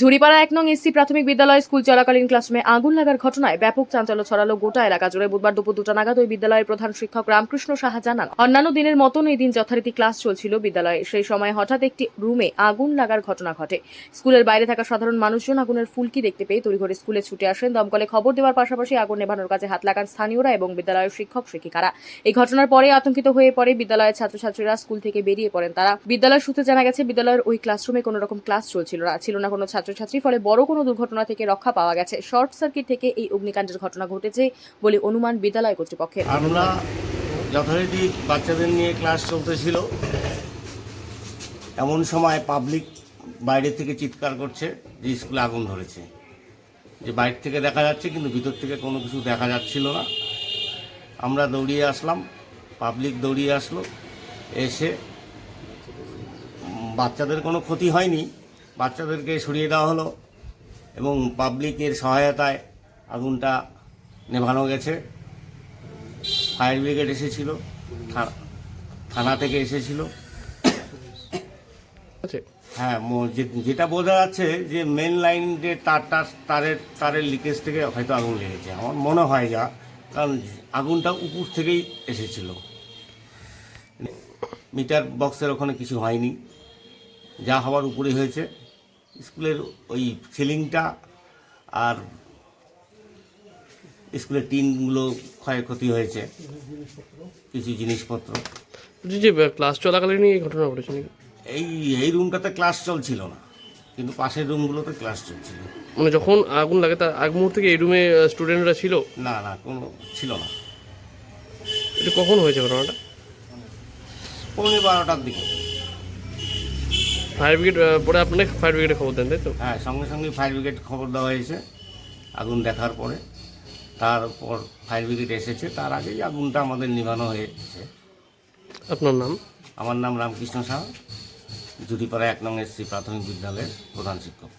ঝুড়িপাড়া এক নং এসসি প্রাথমিক বিদ্যালয় স্কুল চলাকালীন ক্লাসরুমে আগুন লাগার ঘটনায় ব্যাপক চাঞ্চল্য ছড়ালো গোটা এলাকা জুড়ে বুধবার দুপুর দুটা নাগাদ ওই বিদ্যালয়ের প্রধান শিক্ষক রামকৃষ্ণ সাহা জানান, অন্যান্য দিনের মতন এই দিন যথারীতি ক্লাস চলছিল বিদ্যালয়ে। সেই সময় হঠাৎ একটি রুমে আগুন লাগার ঘটনা ঘটে। স্কুলের বাইরে থাকা সাধারণ মানুষজন আগুনের ফুলকি দেখতে পেয়ে তড়িঘড়ি স্কুলে ছুটে আসেন। দমকলে খবর দেওয়ার পাশাপাশি আগুন নেভানোর কাজে হাত লাগান স্থানীয়রা এবং বিদ্যালয়ের শিক্ষক শিক্ষিকারা। এই ঘটনার পরে আতঙ্কিত হয়ে পড়ে বিদ্যালয়ের ছাত্রছাত্রীরা। স্কুল থেকে বেরিয়ে পড়েন তারা। বিদ্যালয় সূত্রে জানা গেছে, বিদ্যালয়ের ওই ক্লাসরুমে কোনো রকম ক্লাস চলছিল না। ছিল না কোনো ছাত্রছাত্রী, ফলে বড় কোনো দুর্ঘটনা থেকে রক্ষা পাওয়া গেছে। শর্ট সার্কিট থেকে এই অগ্নিকাণ্ডের ঘটনা ঘটেছে বলে অনুমান বিদ্যালয় কর্তৃপক্ষের। আমরা যথারীতি বাচ্চাদের নিয়ে ক্লাস চলতেছিল। এমন সময় পাবলিক বাইরে থেকে চিৎকার করছে যে স্কুলে আগুন ধরেছে। যে বাইরে থেকে দেখা যাচ্ছে, কিন্তু ভিতর থেকে কোনো কিছু দেখা যাচ্ছিল না। আমরা দৌড়িয়ে আসলাম, পাবলিক দৌড়িয়ে আসলো, এসে বাচ্চাদের কোনো ক্ষতি হয়নি। বাচ্চাদেরকে সরিয়ে দেওয়া হলো এবং পাবলিকের সহায়তায় আগুনটা নেভানো গেছে। ফায়ার ব্রিগেড এসেছিল থানা থেকে এসেছিল। আছে হ্যাঁ যেটা বোঝা যাচ্ছে যে মেন লাইন যে তারটা তারের তারের লিকেজ থেকে হয়তো আগুন লেগেছে। আমার মনে হয় যা কারণ আগুনটা উপর থেকেই এসেছিল। মিটার বক্সের ওখানে কিছু হয়নি। যা হওয়ার উপরে হয়েছে। স্কুলের ওই সিলিংটা আর স্কুলের টিনগুলো ক্ষয়ক্ষতি হয়েছে। কিছু জিনিসপত্র। যে ক্লাস চলাকালীন এই ঘটনা ঘটেছে এই এই রুমটাতে ক্লাস চলছিল না। কিন্তু পাশের রুমগুলোতে ক্লাস চলছিল। মানে যখন আগুন লাগে তার আগ মুহূর্তে কি এই রুমে স্টুডেন্টরা ছিল? না না কোনো ছিল না। এটা কখন হয়েছে ঘটনাটা? পৌনে বারোটার দিকে। ফায়ার ব্রিগেড পরে আপনারা ফায়ার ব্রিগেডে খবর দেন তাই তো? হ্যাঁ সঙ্গে সঙ্গে ফায়ার ব্রিগেড খবর দেওয়া হয়েছে আগুন দেখার পরে। তারপর ফায়ার ব্রিগেড এসেছে তার আগেই আগুনটা আমাদের নিভানো হয়েছে। আপনার নাম? আমার নাম রামকৃষ্ণ সাহা জুটিপাড়া এক নং এসসি প্রাথমিক বিদ্যালয়ের প্রধান শিক্ষক।